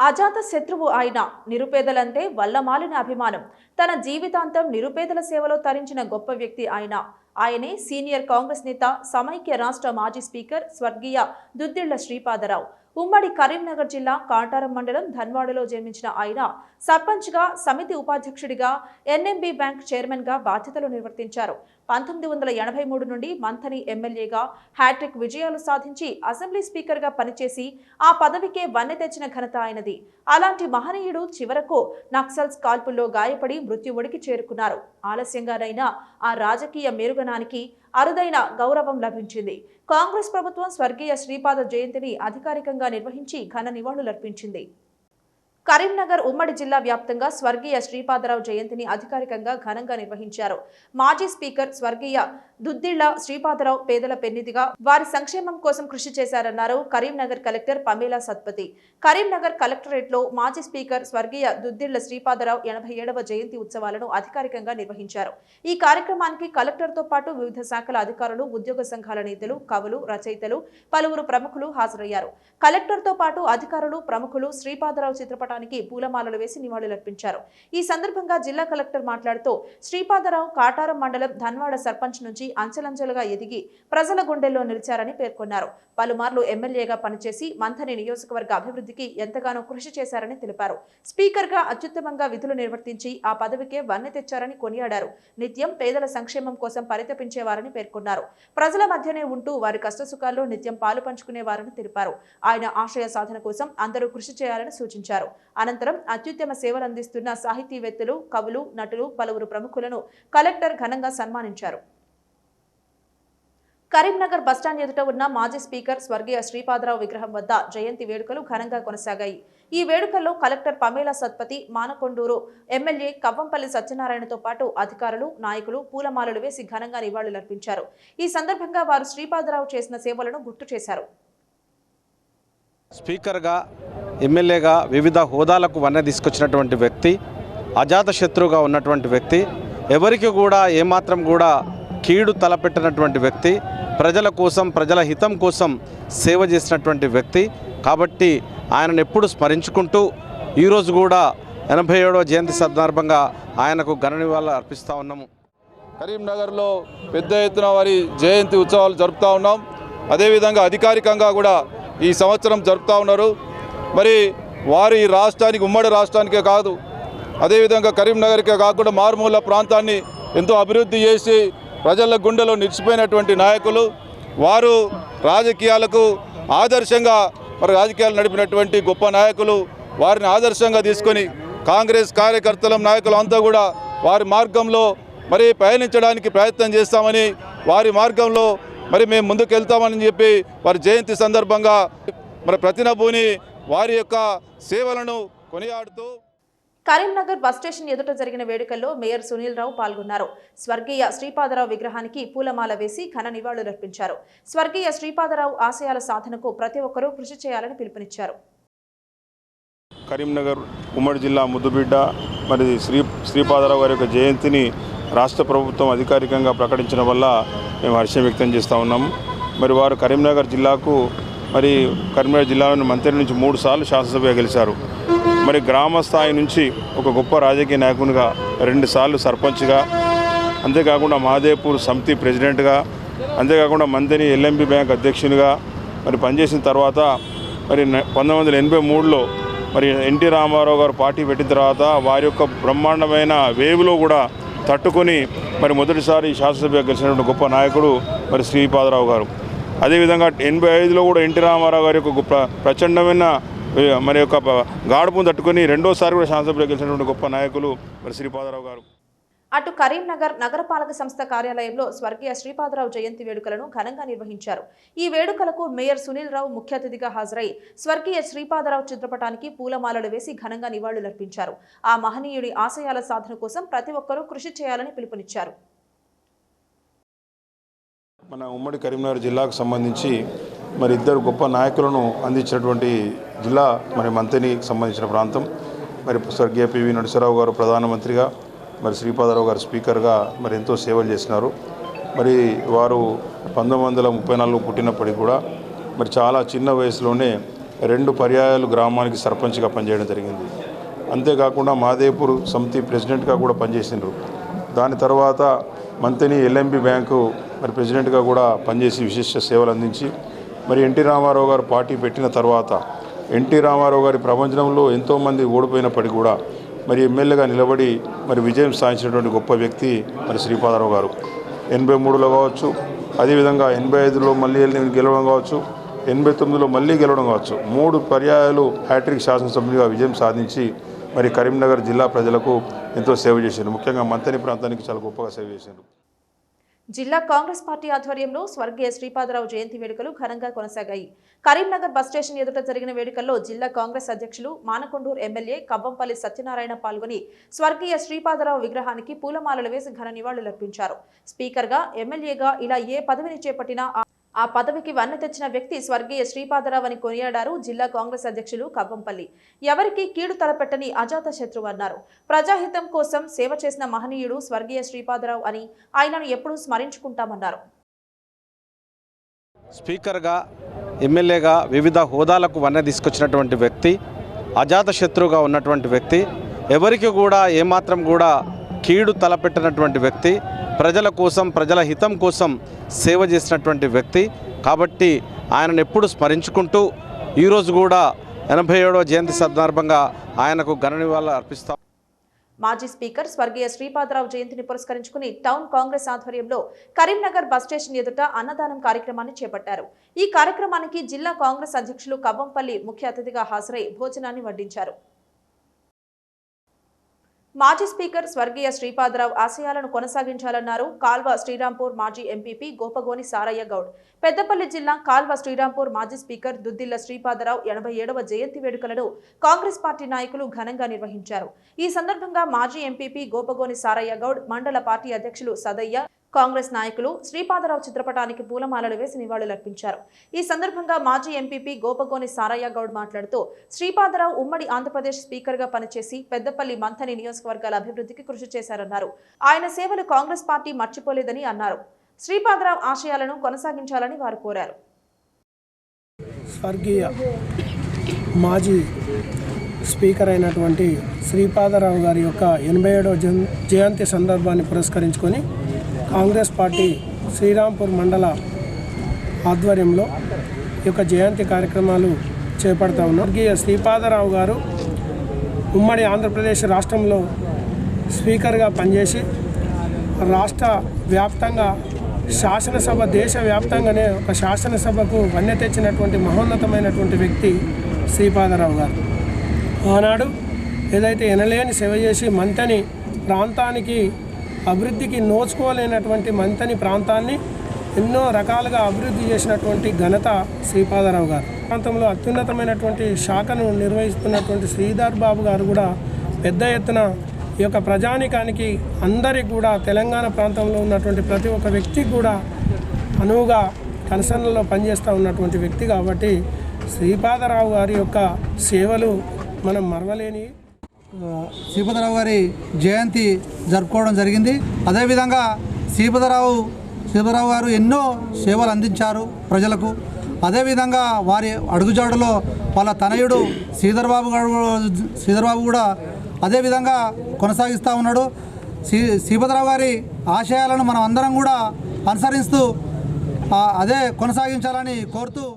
అజాత శత్రువు ఆయన నిరుపేదలంటే వల్లమాలిన అభిమానం. తన జీవితాంతం నిరుపేదల సేవలో తరించిన గొప్ప వ్యక్తి ఆయన. ఆయనే సీనియర్ కాంగ్రెస్ నేత సమైక్య రాష్ట్ర మాజీ స్పీకర్ స్వర్గీయ దుద్దిళ్ళ శ్రీపాదరావు. ఉమ్మడి కరీంనగర్ జిల్లా కాటారం మండలం ధన్వాడలో జన్మించిన ఆయన సర్పంచ్గా సమితి ఉపాధ్యక్షుడిగా ఎన్ఎంబి బ్యాంక్ చైర్మన్గా బాధ్యతలు నిర్వర్తించారు. పంతొమ్మిది వందల ఎనభై మూడు నుండి మంథని ఎమ్మెల్యేగా హ్యాట్రిక్ విజయాలు సాధించి అసెంబ్లీ స్పీకర్గా పనిచేసి ఆ పదవికే వన్నె తెచ్చిన ఘనత ఆయనది. అలాంటి మహనీయుడు చివరకు నక్సల్స్ కాల్పుల్లో గాయపడి మృత్యువుడికి చేరుకున్నారు. ఆలస్యంగానైనా ఆ రాజకీయ మేరుగనానికి అరుదైన గౌరవం లభించింది. కాంగ్రెస్ ప్రభుత్వం స్వర్గీయ శ్రీపాద జయంతిని అధికారికంగా నిర్వహించి ఘన నివాళులర్పించింది. కరీంనగర్ ఉమ్మడి జిల్లా వ్యాప్తంగా స్వర్గీయ శ్రీపాదరావు జయంతిని అధికారికంగా ఘనంగా నిర్వహించారు. మాజీ స్పీకర్ స్వర్గీయ దుద్దిళ్ళ శ్రీపాదరావు పేదల పెన్నిధిగా వారి సంక్షేమం కోసం కృషి చేశారన్నారు కరీంనగర్ కలెక్టర్ పమేలా సత్పతి. కరీంనగర్ కలెక్టరేట్లో మాజీ స్పీకర్ స్వర్గీయ దుద్దిళ్ళ శ్రీపాదరావు ఎనభై ఏడవ జయంతి ఉత్సవాలను అధికారికంగా నిర్వహించారు. ఈ కార్యక్రమానికి కలెక్టర్తో పాటు వివిధ శాఖల అధికారులు ఉద్యోగ సంఘాల నేతలు కవులు రచయితలు పలువురు ప్రముఖులు హాజరయ్యారు. కలెక్టర్తో పాటు అధికారులు ప్రముఖులు శ్రీపాదరావు చిత్రపటానికి పూలమాలలు వేసి నివాళులర్పించారు. ఈ సందర్భంగా జిల్లా కలెక్టర్ మాట్లాడుతూ శ్రీపాదరావు కాటారం మండలం ధన్వాడ సర్పంచ్ నుంచి అంచెలంచెలుగా ఎదిగి ప్రజల గుండెల్లో నిలిచారని పేర్కొన్నారు. పలుమార్లు ఎమ్మెల్యేగా పనిచేసి మంథని నియోజకవర్గ అభివృద్ధికి ఎంతగానో కృషి చేశారని తెలిపారు. స్పీకర్గా అత్యుత్తమంగా విధులు నిర్వర్తించి ఆ పదవికే వన్నె తెచ్చారని కొనియాడారు. నిత్యం పేదల సంక్షేమం కోసం పరితపించేవారని పేర్కొన్నారు. ప్రజల మధ్యనే ఉంటూ వారి కష్టసుఖాల్లో నిత్యం పాలు పంచుకునేవారని తెలిపారు. ఆయన ఆశయ సాధన కోసం అందరూ కృషి చేయాలని సూచించారు. అనంతరం అత్యుత్తమ సేవలు అందిస్తున్న సాహితీవేత్తలు కవులు నటులు పలువురు ప్రముఖులను కలెక్టర్ ఘనంగా సన్మానించారు. కరీంనగర్ బస్టాండ్ ఎదుట ఉన్న మాజీ స్పీకర్ స్వర్గీయ శ్రీపాదరావు విగ్రహం వద్ద జయంతి వేడుకలు ఘనంగా కొనసాగాయి. ఈ వేడుకల్లో కలెక్టర్ పమేలా సత్పతి మానకొండూరు ఎమ్మెల్యే కవ్వంపల్లి సత్యనారాయణతో పాటు అధికారులు నాయకులు పూలమాలలు వేసి ఘనంగా నివాళులర్పించారు. ఈ సందర్భంగా వారు శ్రీపాదరావు చేసిన సేవలను గుర్తు చేశారు. స్పీకర్గా ఎమ్మెల్యేగా వివిధ హోదాలకు వన్నె తీసుకొచ్చినటువంటి వ్యక్తి అజాత శత్రువుగా ఉన్నటువంటి వ్యక్తి ఎవరికి కూడా ఏమాత్రం కూడా కీడు తలపెట్టినటువంటి వ్యక్తి ప్రజల కోసం ప్రజల హితం కోసం సేవ చేసినటువంటి వ్యక్తి. కాబట్టి ఆయనను ఎప్పుడు స్మరించుకుంటూ ఈరోజు కూడా ఎనభై ఏడవ జయంతి సందర్భంగా ఆయనకు ఘన నివాళులు అర్పిస్తూ ఉన్నాము. కరీంనగర్లో పెద్ద ఎత్తున వారి జయంతి ఉత్సవాలు జరుపుతూ ఉన్నాం. అదేవిధంగా అధికారికంగా కూడా ఈ సంవత్సరం జరుపుతూ ఉన్నారు. మరి వారి రాష్ట్రానికి ఉమ్మడి రాష్ట్రానికే కాదు అదేవిధంగా కరీంనగర్కే కాకుండా మారుమూల ప్రాంతాన్ని ఎంతో అభివృద్ధి చేసి ప్రజల గుండెలో నిలిచిపోయినటువంటి నాయకులు వారు రాజకీయాలకు ఆదర్శంగా మరి రాజకీయాలు నడిపినటువంటి గొప్ప నాయకులు వారిని ఆదర్శంగా తీసుకొని కాంగ్రెస్ కార్యకర్తల నాయకులు అంతా కూడా వారి మార్గంలో మరి పయనించడానికి ప్రయత్నం చేస్తామని వారి మార్గంలో మరి మేము ముందుకు వెళ్తామని చెప్పి వారి జయంతి సందర్భంగా మరి ప్రతినభూని వారి యొక్క సేవలను కొనియాడుతూ కరీంనగర్ బస్ స్టేషన్ ఎదుట జరిగిన వేడుకల్లో మేయర్ సునీల్ రావు పాల్గొన్నారు. స్వర్గీయ శ్రీపాదరావు విగ్రహానికి పూలమాల వేసి ఘన నివాళులర్పించారు స్వర్గీయ శ్రీపాదరావు ఆశయాల సాధనకు ప్రతి ఒక్కరూ కృషి చేయాలని పిలుపునిచ్చారు. కరీంనగర్ ఉమ్మడి జిల్లా ముద్దుబిడ్డ మరి శ్రీ శ్రీపాదరావు గారి యొక్క జయంతిని రాష్ట్ర ప్రభుత్వం అధికారికంగా ప్రకటించడం వల్ల మేము హర్షం వ్యక్తం చేస్తూ ఉన్నాము మరి వారు కరీంనగర్ జిల్లాకు మరి కరీంనగర్ జిల్లాలోని మంత్రి నుంచి మూడు సార్లు శాసనసభ గెలిచారు. మరి గ్రామ స్థాయి నుంచి ఒక గొప్ప రాజకీయ నాయకునిగా రెండుసార్లు సర్పంచ్గా అంతేకాకుండా మహాదేవ్పూర్ సమితి ప్రెసిడెంట్గా అంతేకాకుండా మంత్రి ఎల్ఎంబి బ్యాంక్ అధ్యక్షునిగా మరి పనిచేసిన తర్వాత మరి పంతొమ్మిది వందల ఎనభై మూడులో మరి ఎన్టీ రామారావు గారు పార్టీ పెట్టిన తర్వాత వారి యొక్క బ్రహ్మాండమైన వేవ్లో కూడా తట్టుకొని మరి మొదటిసారి శాసనసభ గెలిచినటువంటి గొప్ప నాయకుడు మరి శ్రీపాదరావు గారు. అదేవిధంగా ఎనభై ఐదులో కూడా ఎన్టీ రామారావు గారి యొక్క గొప్ప ప్రచండమైన మరి యొక్క గాడుపును తట్టుకొని రెండోసారి కూడా శాసనసభలో గెలిచినటువంటి గొప్ప నాయకులు మరి శ్రీపాదరావు గారు. అటు కరీంనగర్ నగరపాలక సంస్థ కార్యాలయంలో స్వర్గీయ శ్రీపాదరావు జయంతి వేడుకలను ఘనంగా నిర్వహించారు. ఈ వేడుకలకు మేయర్ సునీల్ రావు ముఖ్య అతిథిగా హాజరై స్వర్గీయ శ్రీపాదరావు చిత్రపటానికి పూలమాలలు వేసి ఘనంగా నివాళులర్పించారు. ఆ మహనీయుడి ఆశయాల సాధన కోసం ప్రతి ఒక్కరూ కృషి చేయాలని పిలుపునిచ్చారు. మన ఉమ్మడి కరీంనగర్ జిల్లాకు సంబంధించి మరి ఇద్దరు గొప్ప నాయకులను అందించినటువంటి జిల్లా మరి మంత్రికి సంబంధించిన ప్రాంతం. మరి స్వర్గీయ పివి నరసరావు గారు ప్రధానమంత్రిగా మరి శ్రీపాదరావు గారు స్పీకర్గా మరి ఎంతో సేవలు చేసినారు. మరి వారు పంతొమ్మిది వందల ముప్పై నాలుగు పుట్టినప్పటికి కూడా మరి చాలా చిన్న వయసులోనే రెండు పర్యాయాలు గ్రామానికి సర్పంచ్గా పనిచేయడం జరిగింది. అంతేకాకుండా మాదేపూర్ సమితి ప్రెసిడెంట్గా కూడా పనిచేసిండ్రు. దాని తర్వాత మంతని ఎల్ఎంబి బ్యాంకు మరి ప్రెసిడెంట్గా కూడా పనిచేసి విశిష్ట సేవలు అందించి మరి ఎన్టీ రామారావు గారు పార్టీ పెట్టిన తర్వాత ఎన్టీ రామారావు గారి ప్రపంచంలో ఎంతోమంది ఓడిపోయినప్పటికీ కూడా మరి ఎమ్మెల్యేగా నిలబడి మరి విజయం సాధించినటువంటి గొప్ప వ్యక్తి మరి శ్రీపాదరావు గారు. ఎనభై మూడులో కావచ్చు అదేవిధంగా ఎనభై ఐదులో మళ్ళీ గెలవడం కావచ్చు ఎనభై తొమ్మిదిలో మళ్ళీ గెలవడం కావచ్చు మూడు పర్యాయాలు హ్యాట్రిక్ శాసనసభ్యుడిగా విజయం సాధించి మరి కరీంనగర్ జిల్లా ప్రజలకు ఎంతో సేవ చేశారు ముఖ్యంగా మంతని ప్రాంతానికి చాలా గొప్పగా సేవ చేశారు జిల్లా కాంగ్రెస్ పార్టీ ఆధ్వర్యంలో స్వర్గీయ శ్రీపాదరావు జయంతి వేడుకలు ఘనంగా కొనసాగాయి. కరీంనగర్ బస్ స్టేషన్ ఎదుట జరిగిన వేడుకల్లో జిల్లా కాంగ్రెస్ అధ్యక్షులు మానకొండూరు ఎమ్మెల్యే కవ్వంపల్లి సత్యనారాయణ పాల్గొని స్వర్గీయ శ్రీపాదరావు విగ్రహానికి పూలమాలలు వేసి ఘన నివాళులర్పించారు. స్పీకర్గా ఎమ్మెల్యేగా ఇలా ఏ పదవిని చేపట్టినా ఆ- పదవికి వన్న తెచ్చిన వ్యక్తి స్వర్గీయ శ్రీపాదరావు అని కొనియాడారు జిల్లా కాంగ్రెస్ అధ్యక్షులు కవ్వంపల్లి. ఎవరికి కీడు తలపెట్టని అజాత శత్రువు అన్నారు. ప్రజాహితం కోసం సేవ చేసిన మహనీయుడు స్వర్గీయ శ్రీపాదరావు అని ఆయనను ఎప్పుడూ స్మరించుకుంటామన్నారు. స్పీకర్గా ఎమ్మెల్యేగా వివిధ హోదాలకు వన్నె తీసుకొచ్చినటువంటి వ్యక్తి అజాత శత్రువుగా ఉన్నటువంటి వ్యక్తి ఎవరికి కూడా ఏమాత్రం కూడా కీడు తలపెట్టినటువంటి వ్యక్తి ప్రజల కోసం ప్రజల హితం కోసం సేవ చేసినటువంటి వ్యక్తి. కాబట్టి ఆయనను ఎప్పుడు స్మరించుకుంటూ ఈరోజు కూడా ఎనభై ఏడవ జయంతి సందర్భంగా ఆయనకు ఘన నివాళులు అర్పిస్తాం. మాజీ స్పీకర్ స్వర్గీయ శ్రీపాదరావు జయంతిని పురస్కరించుకుని టౌన్ కాంగ్రెస్ ఆధ్వర్యంలో కరీంనగర్ బస్ స్టేషన్ ఎదుట అన్నదానం కార్యక్రమాన్ని చేపట్టారు. ఈ కార్యక్రమానికి జిల్లా కాంగ్రెస్ అధ్యక్షులు కవ్వంపల్లి ముఖ్య అతిథిగా హాజరై భోజనాన్ని వడ్డించారు. మాజీ స్పీకర్ స్వర్గీయ శ్రీపాదరావు ఆశయాలను కొనసాగించాలన్నారు. కాల్వ శ్రీరాంపూర్ మాజీ ఎంపీపీ గోపగోని సారయ్య గౌడ్. పెద్దపల్లి జిల్లా కాల్వ శ్రీరాంపూర్ మాజీ స్పీకర్ దుద్దిల్ల శ్రీపాదరావు ఎనభై ఏడవ జయంతి వేడుకలను కాంగ్రెస్ పార్టీ నాయకులు ఘనంగా నిర్వహించారు. ఈ సందర్భంగా మాజీ ఎంపీపీ గోపగోని సారయ్య గౌడ్ మండల పార్టీ అధ్యక్షులు సదయ్య కాంగ్రెస్ నాయకులు శ్రీపాదరావు చిత్రపటానికి పూలమాలలు వేసి నివాళులర్పించారు ఈ సందర్భంగా మాజీ ఎంపీపీ గోపగోని సారయ్య గౌడ్ మాట్లాడుతూ శ్రీపాదరావు ఉమ్మడి ఆంధ్రప్రదేశ్ స్పీకర్గా పనిచేసి పెద్దపల్లి మంథని నియోజకవర్గాల అభివృద్ధికి కృషి చేశారన్నారు. ఆయన సేవలు కాంగ్రెస్ పార్టీ మర్చిపోలేదని అన్నారు. శ్రీపాదరావు ఆశయాలను కొనసాగించాలని వారు కోరారు. స్వర్గీయ మాజీ స్పీకర్ అయినటువంటి శ్రీపాదరావు గారి యొక్క ఎనభై ఏడవ జయంతి సందర్భాన్ని పురస్కరించుకొని కాంగ్రెస్ పార్టీ శ్రీరాంపూర్ మండల ఆధ్వర్యంలో యొక్క జయంతి కార్యక్రమాలు చేపడతా ఉన్నారు స్వర్గీయ శ్రీపాదరావు గారు ఉమ్మడి ఆంధ్రప్రదేశ్ రాష్ట్రంలో స్పీకర్గా పనిచేసి రాష్ట్ర వ్యాప్తంగా శాసనసభ దేశవ్యాప్తంగానే ఒక శాసనసభకు వన్నె తెచ్చినటువంటి మహోన్నతమైనటువంటి వ్యక్తి శ్రీపాదరావు గారు. ఆనాడు ఏదైతే ఎనలేని సేవ చేసి మంతని ప్రాంతానికి అభివృద్ధికి నోచుకోలేనటువంటి మంతని ప్రాంతాన్ని ఎన్నో రకాలుగా అభివృద్ధి చేసినటువంటి ఘనత శ్రీపాదరావు గారు. ప్రాంతంలో అత్యున్నతమైనటువంటి శాఖను నిర్వహిస్తున్నటువంటి శ్రీధర్ బాబు గారు కూడా పెద్ద ఎత్తున ఈ యొక్క ప్రజానికానికి అందరికి కూడా తెలంగాణ ప్రాంతంలో ఉన్నటువంటి ప్రతి ఒక్క వ్యక్తికి కూడా అనువుగా కనసనలో పనిచేస్తూ ఉన్నటువంటి వ్యక్తి కాబట్టి శ్రీపాదరావు గారి యొక్క సేవలు మనం మరవలేని శ్రీపతిరావు గారి జయంతి జరుపుకోవడం జరిగింది. అదేవిధంగా శ్రీపతిరావు శ్రీపతిరావు గారు ఎన్నో సేవలు అందించారు ప్రజలకు. అదేవిధంగా వారి అడుగుజాడలో వాళ్ళ తనయుడు శ్రీధర్బాబు గారు శ్రీధర్బాబు కూడా అదేవిధంగా కొనసాగిస్తూ ఉన్నాడు. శ్రీ శ్రీపతిరావు గారి ఆశయాలను మనం అందరం కూడా అనుసరిస్తూ అదే కొనసాగించాలని కోరుతూ